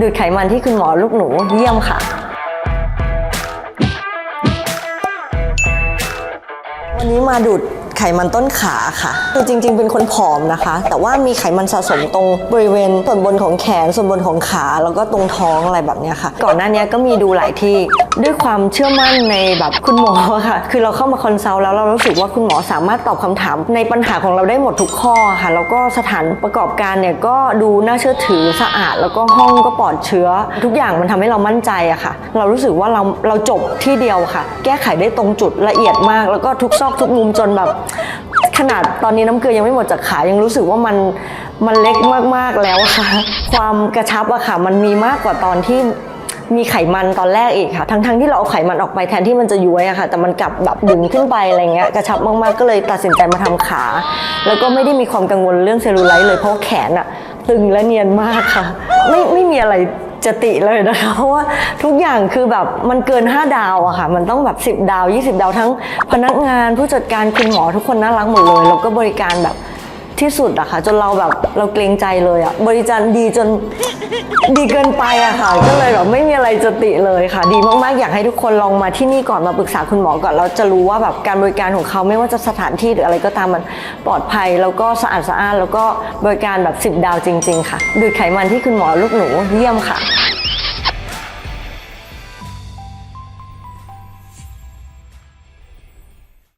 ดูดไขมันที่คุณหมอลูกหนูเยี่ยมค่ะ วันนี้มาดูด ไขมันต้นขาค่ะ คือจริง ๆ เป็นคนผอมนะคะ แต่ว่ามีไขมันสะสมตรงบริเวณส่วนบนของแขน ส่วนบนของขา แล้วก็ตรงท้องอะไรแบบเนี้ยค่ะ ก่อนหน้านี้ก็มีดูหลายที่ด้วยความเชื่อมั่นในแบบคุณหมอค่ะ คือเราเข้ามาคอนซัลท์แล้วเรารู้สึกว่าคุณหมอสามารถตอบคำถามในปัญหาของเราได้หมดทุกข้อค่ะ แล้วก็สถานประกอบการเนี่ยก็ดูน่าเชื่อถือสะอาด แล้วก็ห้องก็ปลอดเชื้อ ทุกอย่างมันทำให้เรามั่นใจอะค่ะ เรารู้สึกว่าเราเราจบที่เดียวค่ะ แก้ไขได้ตรงจุดละเอียดมาก แล้วก็ทุกซอกทุกมุมจนแบบขนาดตอนนี้น้ำเกลือยังไม่หมดจากขายังรู้สึกว่ามันมันเล็กมากๆแล้วค่ะ ความกระชับอะค่ะ มันมีมากกว่าตอนที่มีไขมันตอนแรกอีกค่ะ ทั้งๆที่เราเอาไขมันออกไปแทนที่มันจะย้วยอะค่ะ แต่มันกลับแบบดึงขึ้นไปอะไรเงี้ย กระชับมาก ๆ ก็เลยตัดสินใจมาทำขา แล้วก็ไม่ได้มีความกังวลเรื่องเซลลูไลท์เลยเพราะแขนอะตึงและเนียนมากค่ะ ไม่ไม่มีอะไร จะติเลยนะคะเพราะว่าทุกอย่างคือแบบมันเกิน 5 ดาวอะค่ะ มันต้องแบบ 10 ดาว 20 ดาวทั้งพนักงานผู้จัดการคุณหมอทุกคนน่ารักหมดเลย แล้วก็บริการแบบ ที่สุดอะค่ะ จนเราแบบเราเกรงใจเลยอะบริการดีจนดีเกินไปอะค่ะ ก็เลยแบบไม่มีอะไรจะติเลยค่ะ ดีมากๆ อยากให้ทุกคนลองมาที่นี่ก่อนมาปรึกษาคุณหมอก่อนเราจะรู้ว่าแบบการบริการของเขาไม่ว่าจะสถานที่หรืออะไรก็ตามมันปลอดภัยแล้วก็สะอาดสะอ้านแล้วก็บริการแบบ10ดาวจริง ๆ ค่ะดูดไขมันที่คุณหมอลูกหนูเยี่ยมค่ะ